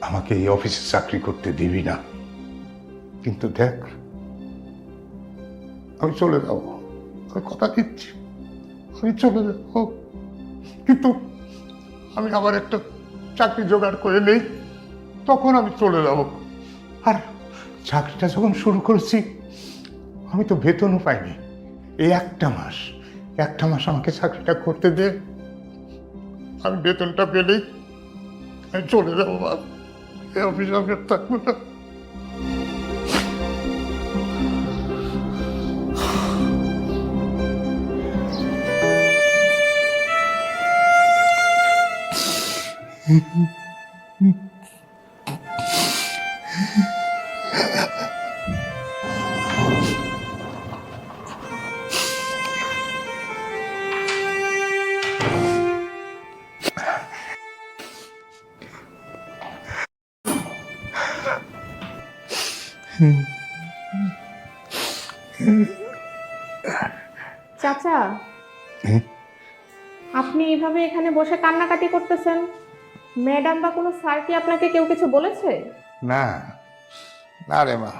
আমাকে এই অফিসে চাকরি করতে দিবি না। কিন্তু দেখ, আমি চলে যাব। আমি কথা দিচ্ছি। আমি চলে যাব। কিন্তু আমি আবার একটা চাকরি জোগাড় করে নেই। তখন আমি চলে যাব। আর চাকরিটা যখন শুরু করেছি, আমি তো বেতনও পাইনি। এই একটা মাস একটা মাস আমাকে চাকরিটা করতে দে। আমি বেতনটা পেলেই আমি চলে যাব বাবা এই অফিসে আমি আর থাকব আপনি এইভাবে এখানে বসে কান্নাকাটি করতেছেন? ম্যাডাম বা কোনো স্যার কি আপনাকে কেউ কিছু বলেছে? না। না রে মা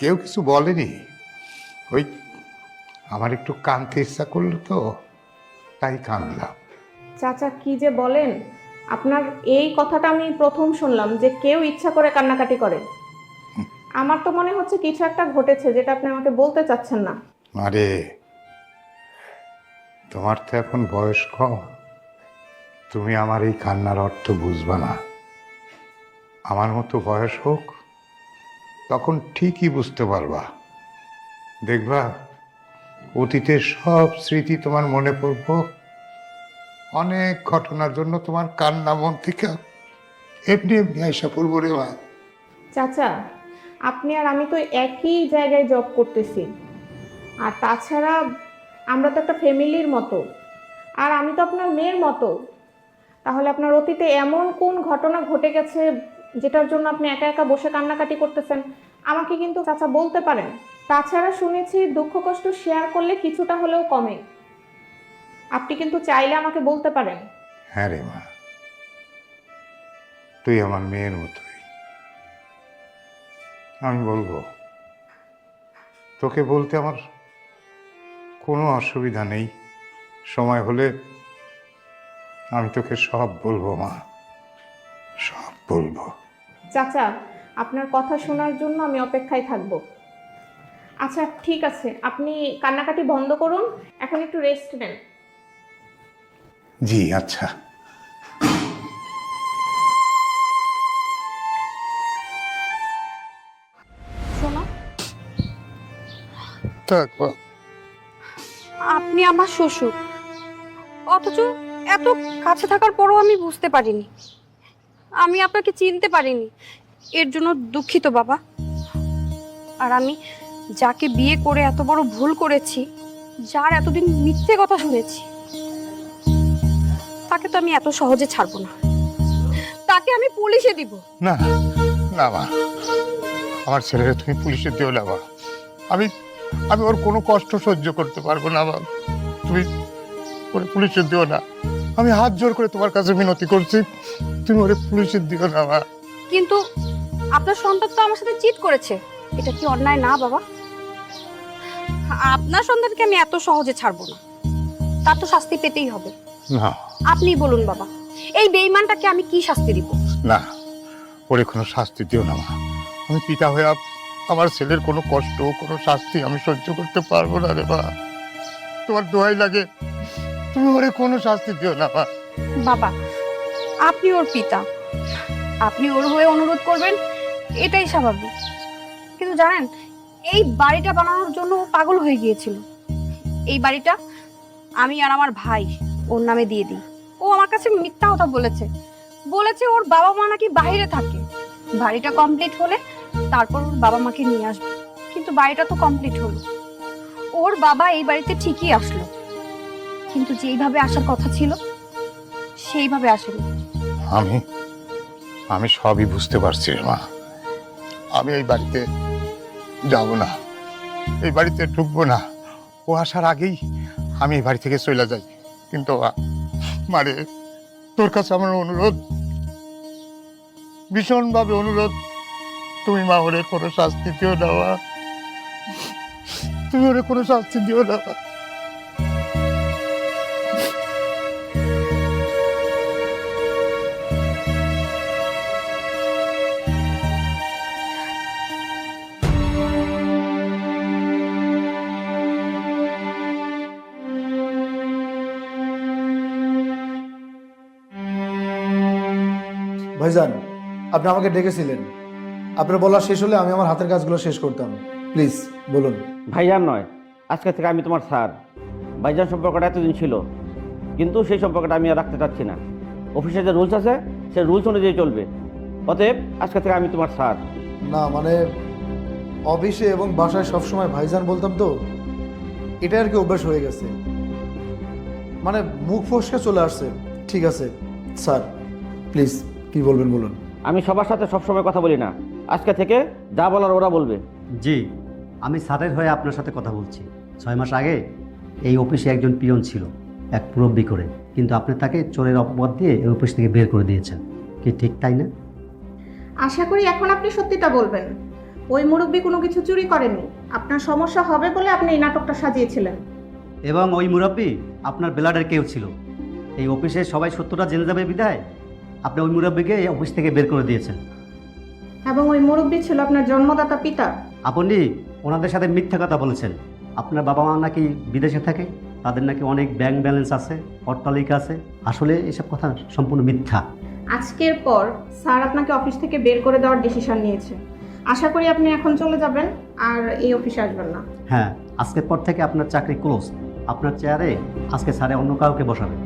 কেউ কিছু বলেনি। ওই আমার একটু কানতে ইচ্ছা করল তো তাই কানলাম চাচা কি যে বলেন? আপনার এই কথাটা আমি প্রথম শুনলাম যে কেউ ইচ্ছা করে কান্নাকাটি করে। আমার তো মনে হচ্ছে কিছু একটা ঘটেছে যেটা আপনি আমাকে বলতে চাচ্ছেন না। আরে তোমার তো এখন বয়স কম। তুমি আমার এই কান্নার অর্থ বুঝবা না। আমার মতো বয়স হোক, তখন ঠিকই বুঝতে পারবা। দেখবা, অতীতের সব স্মৃতি তোমার মনে পড়ব। অনেক ঘটনার জন্য তোমার কান্না মন থেকে এমনি এমনি আইসা পড়ব রে মা। চাচা, আপনি আর আমি তো একই জায়গায় জব করতেছি। আর তাছাড়া আমরা তো একটা ফ্যামিলির মতো। আর আমি তো আপনার মেয়ের মতো। তাহলে আপনার অতীতে এমন কোন ঘটনা ঘটে গেছে যেটার জন্য আপনি একা একা বসে কান্নাকাটি করতেছেন? আমাকে কিন্তু চাচা বলতে পারেন। তাছাড়া শুনেছি দুঃখ কষ্ট শেয়ার করলে কিছুটা হলেও কমে। আপনি কিন্তু চাইলে আমাকে বলতে পারেন। হ্যাঁ রে মা। তুই আমার মেয়ের মতোই। আমি বলব, তোকে বলতে আমার কোনো অসুবিধা নেই। সময় হলে আমি তোকে সব বলব মা। সব বলব। চাচা আপনার কথা শোনার জন্য আমি অপেক্ষায় থাকব। আচ্ছা ঠিক আছে। আপনি কান্নাকাটি বন্ধ করুন। এখন একটু রেস্ট নেন। জি আচ্ছা। শোনো। থাক। আপনি আমার শ্বশুর। অথচ এত কাছে থাকার পরও আমি বুঝতে পারিনি। আমি আপনাকে চিনতে পারিনি। এর জন্য দুঃখিত, বাবা। আর আমি যাকে বিয়ে করে এত বড় ভুল করেছি, যার এতদিন মিথ্যে কথা শুনেছি, তাকে তো আমি এত সহজে ছাড়বো না। তাকে আমি পুলিশে দিব। না না, মা। আমার ছেলেরা তুমি পুলিশে দিও না, মা। আমি আমি ওর কোনো কষ্ট সহ্য করতে পারব না মা তুমি ওরে পুলিশে দিও না। আমি হাত জোর করে তোমার কাছে মিনতি করছি। তুমি ওরে পুলিশে দিও না মা কিন্তু আপনার সন্তান তো আমার সাথে চিট করেছে। এটা কি অন্যায়? না বাবা। আপনার সন্তানকে আমি এত সহজে ছাড়বো না। তার তো শাস্তি পেতেই হবে। না। আপনি বলুন বাবা এই বেইমানটাকে আমি কি শাস্তি দিব? না ওরে কোনো শাস্তি দিও না মা। আমি পিতা হয়ে আমার ছেলের কোনো কষ্ট, কোনো শাস্তি আমি সহ্য করতে পারব না রে মা। তোমার দোয়াই লাগে। তুমি ওরে কোনো শাস্তি দিও না মা। বাবা, আপনি ওর পিতা। আপনি ওর হয়ে অনুরোধ করবেন, এটাই স্বাভাবিক। কিন্তু জানেন, এই বাড়িটা বানানোর জন্য ও পাগল হয়ে গিয়েছিল। এই বাড়িটা আমি আর আমার ভাই ওর নামে দিয়ে দিই। ও আমার কাছে মিথ্যা কথা বলেছে। বলেছে ওর বাবা মা নাকি বাইরে থাকে। বাড়িটা কমপ্লিট হলে তারপর ওর বাবা মাকে নিয়ে আসবে। কিন্তু বাড়িটা তো কমপ্লিট হলো। ওর বাবা এই বাড়িতে ঠিকই আসলো। কিন্তু যেইভাবে আসার কথা ছিল, সেইভাবে আসেনি। আমি আমি সবই বুঝতে পারছি মা। আমি এই বাড়িতে যাব না। এই বাড়িতে ঢুকবো না। ও আসার আগেই আমি এই বাড়ি থেকে চলে যাই। কিন্তু মারে, তোর কাছে আমার অনুরোধ। ভীষণভাবে অনুরোধ। তুমি মা ওরে কোনো শাস্তি দিও দেওয়া তুমি ওরে কোনো শাস্তি দিও না ভাইজান, আপনি আমাকে ডেকেছিলেন। আপনার বলা শেষ হলে আমি আমার হাতের কাজগুলো শেষ করতাম। প্লিজ বলুন। ভাইজান নয় আজকে থেকে আমি তোমার স্যার। ভাইজান সম্পর্কটা এতদিন ছিল কিন্তু সেই সম্পর্কটা আমি আর রাখতে চাচ্ছি না। অফিসে যে রুলস আছে সেই রুলস অনুযায়ী চলবে। অতএব আজকে থেকে আমি তোমার স্যার। না মানে অফিসে এবং বাসায় সবসময় ভাইজান বলতাম তো এটা আর কি অভ্যাস হয়ে গেছে। মানে মুখ ফসকে চলে আসছে। ঠিক আছে স্যার প্লিজ কি বলবেন বলুন। আমি সবার সাথে সবসময় কথা বলি না। আজকে থেকে যা বলার ওরা বলবে। জি আমি স্যারের হয়ে আপনার সাথে কথা বলছি। ছয় মাস আগে এই অফিসে একজন পিয়ন ছিল এক মুরব্বী করে। কিন্তু আপনি তাকে চোরের অপবাদ দিয়ে এই অফিস থেকে বের করে দিয়েছেন। কি ঠিক তাই না? আশা করি এখন আপনি সত্যিটা বলবেন। ওই মুরব্বী কোনো কিছু চুরি করেনি। আপনার সমস্যা হবে বলে আপনি এই নাটকটা সাজিয়েছিলেন। এবং ওই মুরব্বী আপনার বেলাডের কেউ ছিল। এই অফিসে সবাই সত্যটা জেনে যাবে বিদায়। আপনি ওই মুরব্বীকে এই অফিস থেকে বের করে দিয়েছেন। এবং ওই মুরব্বী ছিল আপনার জন্মদাতা পিতা। আপনি ওনাদের সাথে মিথ্যা কথা বলেছেন। আপনার বাবা মা নাকি বিদেশে থাকে? তাদের নাকি অনেক ব্যাংক ব্যালেন্স আছে অট্টালিকা আছে। আসলে এসব কথা সম্পূর্ণ মিথ্যা। আজকের পর স্যার আপনাকে অফিস থেকে বের করে দেওয়ার ডিসিশন নিয়েছে। আশা করি আপনি এখন চলে যাবেন আর এই অফিসে আসবেন না। হ্যাঁ আজকের পর থেকে আপনার চাকরি ক্লোজ আপনার চেয়ারে আজকে স্যারে অন্য কাউকে বসাবে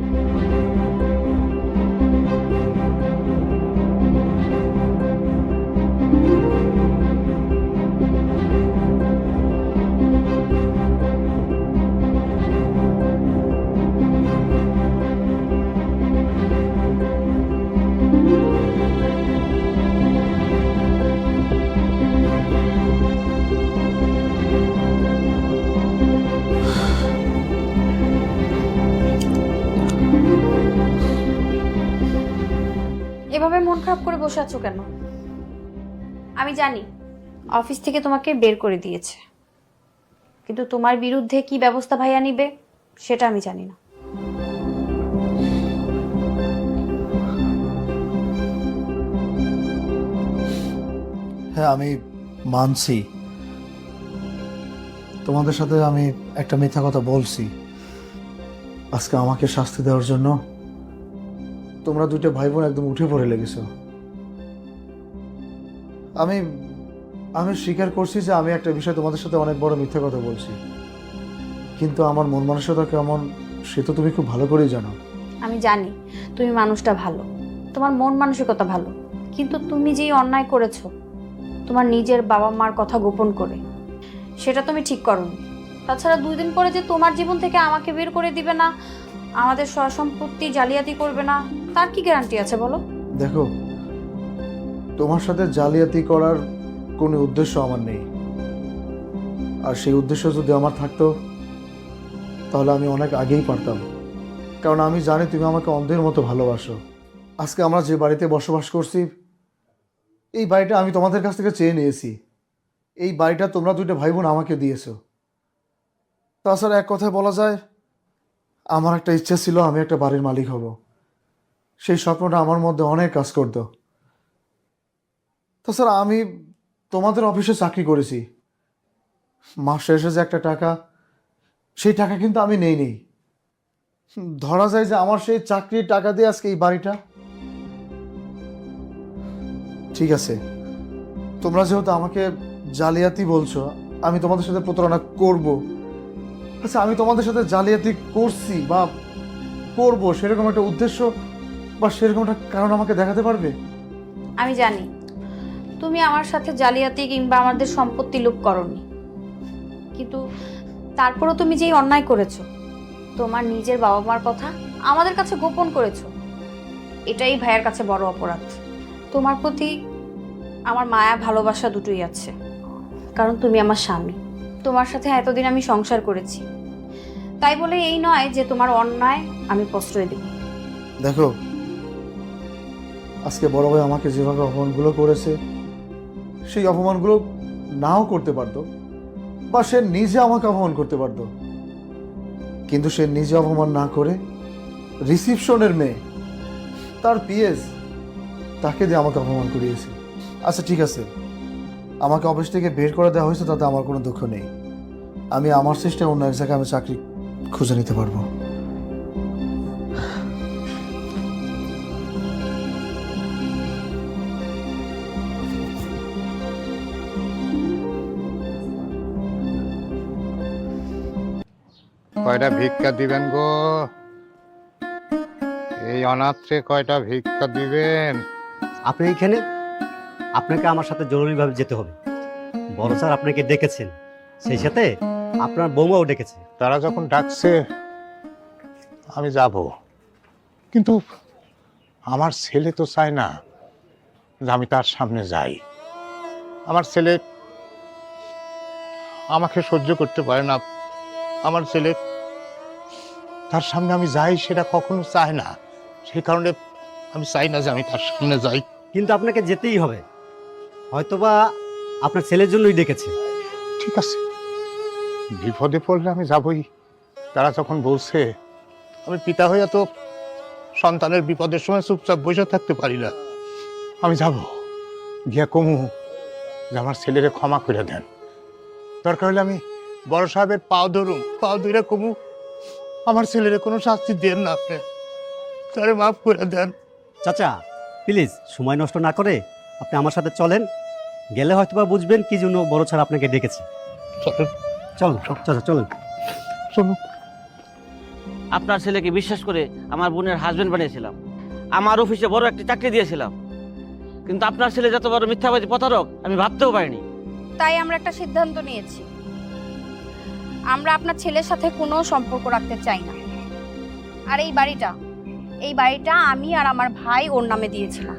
বসে আছো কেন? আমি জানি, অফিস থেকে তোমাকে বের করে দিয়েছে। কিন্তু তোমার বিরুদ্ধে কি ব্যবস্থা ভাইয়া নিবে, সেটা আমি জানি না। হ্যাঁ আমি মানছি। তোমাদের সাথে আমি একটা মিথ্যা কথা বলছি। আজকে আমাকে শাস্তি দেওয়ার জন্য তোমরা দুইটা ভাই বোন একদম উঠে পড়ে লেগেছ। আমি আমি স্বীকার করছি যে আমি একটা বিষয় তোমাদের সাথে অনেক বড় মিথ্যা কথা বলছি। কিন্তু আমার মন মানসিকতা কেমন সে তো তুমি খুব ভালো করেই জানো। আমি জানি তুমি মানুষটা ভালো তোমার মন মানসিকতা ভালো কিন্তু তুমি যেই অন্যায় করেছ তোমার নিজের বাবা মার কথা গোপন করে সেটা তুমি ঠিক করোনি। তাছাড়া দুই দিন পরে যে তোমার জীবন থেকে আমাকে বের করে দিবে না আমাদের সম্পত্তি জালিয়াতি করবে না তার কি গ্যারান্টি আছে বলো? দেখো তোমার সাথে জালিয়াতি করার কোনো উদ্দেশ্য আমার নেই। আর সেই উদ্দেশ্য যদি আমার থাকতো, তাহলে আমি অনেক আগেই পারতাম। কারণ আমি জানি তুমি আমাকে অন্ধের মতো ভালোবাসো। আজকে আমরা যে বাড়িতে বসবাস করছি, এই বাড়িটা আমি তোমাদের কাছ থেকে চেয়ে নিয়েছি। এই বাড়িটা তোমরা দুইটা ভাই বোন আমাকে দিয়েছ। তাছাড়া এক কথায় বলা যায়, আমার একটা ইচ্ছা ছিল আমি একটা বাড়ির মালিক হব। সেই স্বপ্নটা আমার মধ্যে অনেক কাজ করত। তাছাড়া আমি তোমাদের অফিসে চাকরি করেছি। মাস শেষে যে একটা টাকা, সেই টাকা কিন্তু আমি নেই নেই ধরা যায় যে আমার সেই চাকরির টাকা দিয়ে আজকে এই বাড়িটা। ঠিক আছে, তোমরা যেহেতু আমাকে জালিয়াতি বলছো, আমি তোমাদের সাথে প্রতারণা করব। আচ্ছা আমি তোমাদের সাথে জালিয়াতি করছি বা করব, সেরকম একটা উদ্দেশ্য বা সেরকম একটা কারণ আমাকে দেখাতে পারবে? আমি জানি। তুমি আমার সাথে জালিয়াতি কিংবা আমাদের সম্পত্তি লুপ করনি। কিন্তু তারপরও তুমি যেই অন্যায় করেছ, তোমার নিজের বাবা মার কথা আমাদের কাছে গোপন করেছ, এটাই ভাইয়ের কাছে বড় অপরাধ। তোমার প্রতি আমার মায়া, ভালোবাসা দুটোই আছে, কারণ তুমি আমার স্বামী। তোমার সাথে এতদিন আমি সংসার করেছি। তাই বলে এই নয় যে তোমার অন্যায় আমি প্রশ্রয় দেব। দেখো, আজকে বড় ভাই আমাকে যেভাবে অপমানগুলো করেছে সেই অপমানগুলো নাও করতে পারতো, বা সে নিজে আমাকে অপমান করতে পারতো। কিন্তু সে নিজে অপমান না করে রিসিপশনের মেয়ে, তার পিএস, তাকে দিয়ে আমাকে অপমান করিয়েছে। আচ্ছা ঠিক আছে। আমাকে অফিস থেকে বের করে দেওয়া হয়েছে, তাতে আমার কোনো দুঃখ নেই। আমি আমার চেষ্টায় অন্য এক জায়গায় আমি চাকরি খুঁজে নিতে পারব। কয়টা ভিক্ষা দিবেন গো? এই অনাথে কয়টা ভিক্ষা দিবেন? আপনি এইখানে আপনাকে আমার সাথে জরুরিভাবে যেতে হবে। বড় স্যার আপনাকে ডেকেছেন। সেই সাথে আপনার বৌমাও ডেকেছে। তারা যখন ডাকছে আমি যাব। কিন্তু আমার ছেলে তো চায় না যে আমি তার সামনে যাই। আমার ছেলে আমাকে সহ্য করতে পারে না। আমার ছেলে তার সামনে আমি যাই সেটা কখনো চায় না। সেই কারণে আমি চাই না যে আমি তার সামনে যাই। কিন্তু আপনাকে যেতেই হবে। হয়তোবা আপনার ছেলের জন্যই ডেকেছে। ঠিক আছে। বিপদে পড়লে আমি যাবই। তারা যখন বলছে আমি পিতা হইয়া তো সন্তানের বিপদের সময় চুপচাপ বসে থাকতে পারি না। আমি যাব। গিয়া কমু যে আমার ছেলেরে ক্ষমা করে দেন। দরকার হলে আমি বড় সাহেবের পাও ধরুম পাও ধরে কমু। আমার ছেলেরে কোনো শাস্তি দেন না আপনি। তারে মাফ করে দেন। চাচা প্লিজ সময় নষ্ট না করে আপনি আমার সাথে চলেন। গেলে হয়তো বা বুঝবেন কি জন্য বড় স্যার আপনাকে ডেকেছে। চলেন। চলুন চাচা চলুন। চলুন। আপনার ছেলেকে বিশ্বাস করে আমার বোনের হাজবেন্ড বানিয়েছিলাম। আমার অফিসে বড় একটি চাকরি দিয়েছিলাম। কিন্তু আপনার ছেলে যত বড় মিথ্যাবাদী প্রতারক আমি ভাবতেও পারিনি। তাই আমরা একটা সিদ্ধান্ত নিয়েছি। আমরা আপনার ছেলের সাথে কোনো সম্পর্ক রাখতে চাই না। আর এই বাড়িটা এই বাড়িটা আমি আর আমার ভাই ওর নামে দিয়েছিলাম।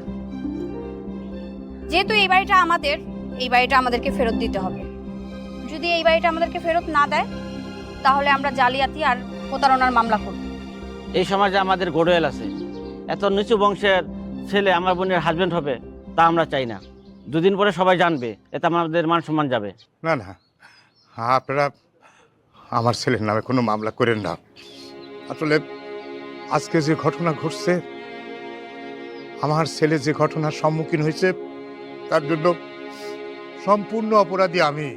যেহেতু এই বাড়িটা আমাদের এই বাড়িটা আমাদেরকে ফেরত দিতে হবে। যদি এই বাড়িটা আমাদেরকে ফেরত না দেয় তাহলে আমরা জালিয়াতি আর প্রতারণার মামলা করব। এই সমাজে আমাদের গোডওয়েল আছে। এত নিচু বংশের ছেলে আমার বোনের হাজবেন্ড হবে তা আমরা চাই না। দুদিন পরে সবাই জানবে এতে আমাদের মান সম্মান যাবে। না না। আপনারা আমার ছেলের নামে কোনো মামলা করেন না। আসলে আজকে যে ঘটনা ঘটছে, আমার ছেলে যে ঘটনার সম্মুখীন হয়েছে, তার জন্য সম্পূর্ণ অপরাধী আমি,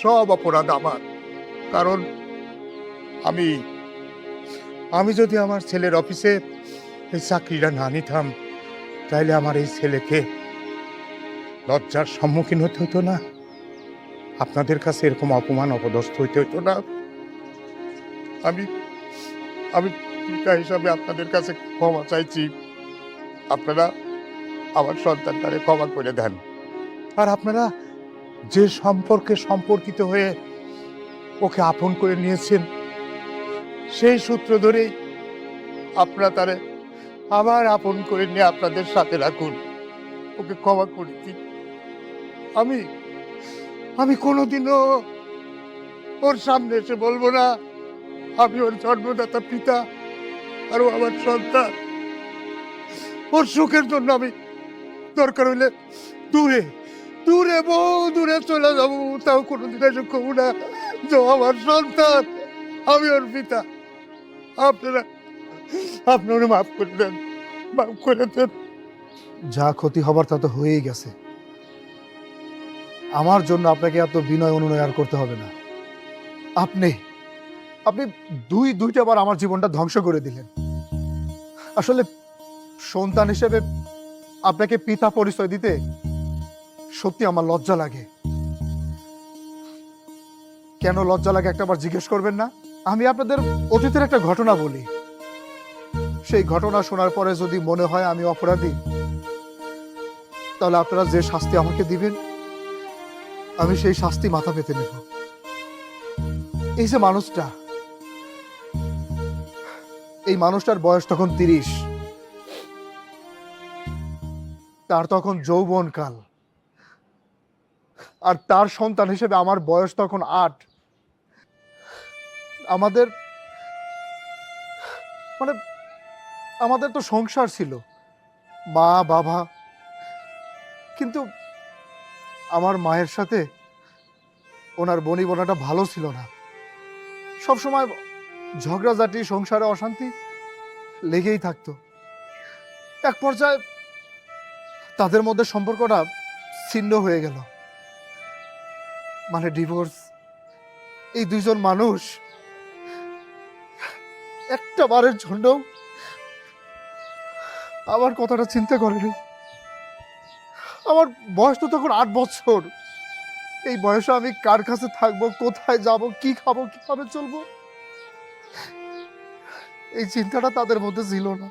সব অপরাধ আমার। কারণ আমি আমি যদি আমার ছেলের অফিসে এই চাকরিটা না নিতাম তাহলে আমার এই ছেলেকে লজ্জার সম্মুখীন হতে হতো না। আপনাদের কাছে এরকম অপমান অপদস্থ হইতে হইতো না। আমি আমি পিতা হিসাবে আপনাদের কাছে ক্ষমা চাইছি। আপনারা আমার সন্তানটারে ক্ষমা করে দেন। আর আপনারা যে সম্পর্কে সম্পর্কিত হয়ে ওকে আপন করে নিয়েছেন, সেই সূত্র ধরেই আপনারা তারে আবার আপন করে নিয়ে আপনাদের সাথে রাখুন। ওকে ক্ষমা করে। দিন আমি আমি কোনোদিনও ওর সামনে এসে বলব না। আমি ওর জন্মদাতা পিতা আর ও আমার সন্তান। ওর সুখের জন্য আমি দরকার হইলে দূরে দূরে বহু দূরে চলে যাব। তাও কোনোদিন এসে কবু না যে আমার সন্তান, আমি ওর পিতা। আপনারা আপনারা মাফ করে দেন, মাফ করে দেন। যা ক্ষতি হবার তা তো হয়েই গেছে। আমার জন্য আপনাকে এত বিনয় অনুনয় আর করতে হবে না। আপনি আপনি দুই, দুইটা বার আমার জীবনটা ধ্বংস করে দিলেন। আসলে সন্তান হিসেবে আপনাকে পিতা পরিচয় দিতে সত্যি আমার লজ্জা লাগে। কেন লজ্জা লাগে একটা বার জিজ্ঞেস করবেন না? আমি আপনাদের অতীতের একটা ঘটনা বলি। সেই ঘটনা শোনার পরে যদি মনে হয় আমি অপরাধী, তাহলে আপনারা যে শাস্তি আমাকে দিবেন আমি সেই শাস্তি মাথা পেতে নেব। এই যে মানুষটা, এই মানুষটার বয়স তখন তিরিশ। তার তখন যৌবন কাল আর তার সন্তান হিসেবে আমার বয়স তখন আট। আমাদের মানে আমাদের তো সংসার ছিল, মা, বাবা। কিন্তু আমার মায়ের সাথে ওনার বনি বোনাটা ভালো ছিল না। সব সবসময় ঝগড়াঝাটি, সংসারে অশান্তি লেগেই থাকতো। এক পর্যায়ে তাদের মধ্যে সম্পর্কটা ছিন্ন হয়ে গেল। মানে ডিভোর্স। এই দুইজন মানুষ একটা বারের জন্য আমার কথাটা চিন্তা করেনি। আমার বয়স তো তখন আট বছর। এই বয়সে আমি কার কাছে থাকব, কোথায় যাব, কি খাব, কীভাবে চলবো? এই চিন্তাটা তাদের মধ্যে ছিল না।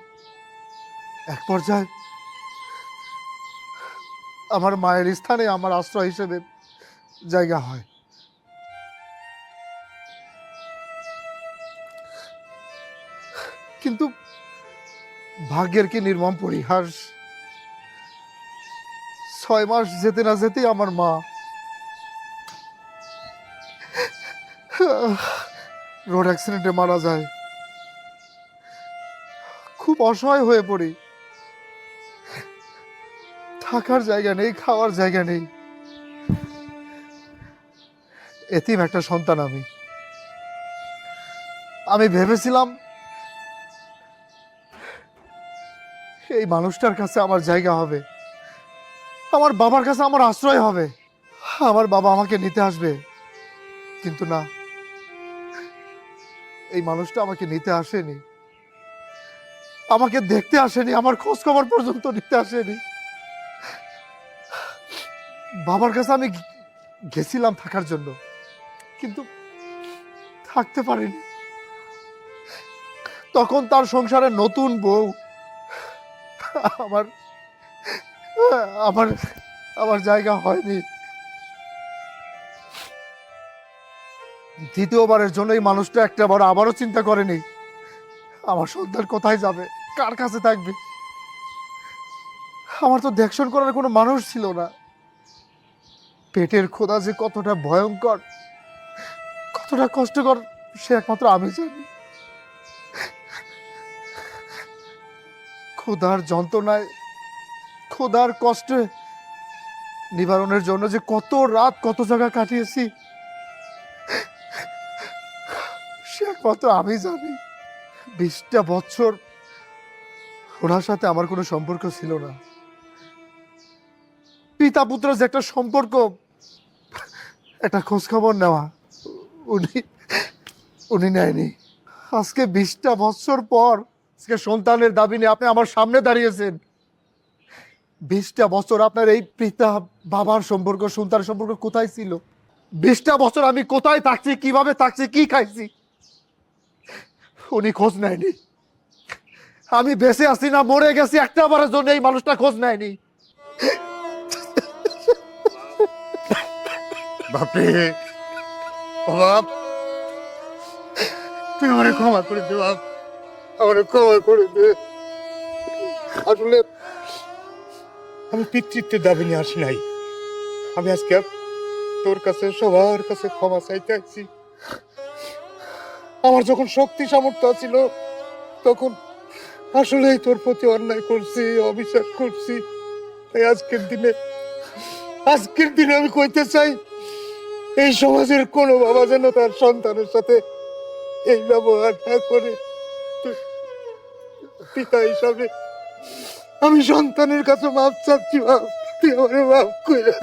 এক পর্যায়ে আমার মায়ের স্থানে আমার আশ্রয় হিসেবে জায়গা হয়। কিন্তু ভাগ্যের কি নির্মম পরিহাস ছয় মাস যেতে না যেতেই আমার মা। রোড অ্যাক্সিডেন্টে মারা যায়। খুব অসহায় হয়ে পড়ি। থাকার জায়গা নেই, খাওয়ার জায়গা নেই। এতিম একটা সন্তান আমি। আমি ভেবেছিলাম এই মানুষটার কাছে আমার জায়গা হবে। আমার বাবার কাছে আমার আশ্রয় হবে। আমার বাবা আমাকে নিতে আসবে। কিন্তু না, এই মানুষটা আমাকে নিতে আসেনি। আমাকে দেখতে আসেনি, আমার খোঁজ খবর পর্যন্ত নিতে আসেনি। বাবার কাছে আমি গেছিলাম থাকার জন্য, কিন্তু থাকতে পারিনি। তখন তার সংসারে নতুন বউ, আমার আমার আমার জায়গা হয়নি। দ্বিতীয়বারের জন্য এই মানুষটা একটা বড় আবারও চিন্তা করেনি, আমার সন্তান কোথায় যাবে, কার কাছে থাকবে? আমার তো দেখশন করার কোনো মানুষ ছিল না। পেটের খোদা যে কতটা ভয়ঙ্কর, কতটা কষ্টকর, সে একমাত্র আমি জানি। ক্ষুধার যন্ত্রণায় ক্ষুধার কষ্টে নিবারণের জন্য যে কত রাত কত জায়গা কাটিয়েছি, সে কত আমি জানি। বিশটা বছর ওনার সাথে আমার কোনো সম্পর্ক ছিল না। পিতা পুত্র যে একটা সম্পর্ক, একটা খোঁজ খবর নেওয়া, উনি উনি নেয়নি। আজকে বিশটা বছর পর, আজকে সন্তানের দাবি নিয়ে আপনি আমার সামনে দাঁড়িয়েছেন। বিশটা বছর আপনার এই পিতা বাবার সম্পর্ক সন্তান সম্পর্ক কোথায় ছিল? বিশটা বছর আমি কোথায় থাকছি, কীভাবে থাকছি, কি খাইছি? উনি খোঁজ নেয়নি। আমি বেঁচে আছি না, মরে গেছি একটা বারের জন্য এই মানুষটা খোঁজ নেয়নি। বাপরে। বাপ। তুই আমার ক্ষমা করে দে, বাপ। আমার ক্ষমা করে দে। আসলে আমি পিতৃত্বের দাবি নিয়ে আসি নাই। আমি আজকে তোর কাছে, সবার কাছে ক্ষমা চাইতে আসছি। আমার যখন শক্তি সামর্থ্য ছিল তখন আসলেই তোর প্রতি অন্যায় করছি অবিশ্বাস করছি। তাই আজকের দিনে আজকের দিনে আমি কইতে চাই, এই সমাজের কোনো বাবা যেন তার সন্তানের সাথে এই ব্যবহার না করে। পিতা হিসাবে আমি সন্তানের কাছে মাপ চাচ্ছি বাপ। তুই আমার মাপ করে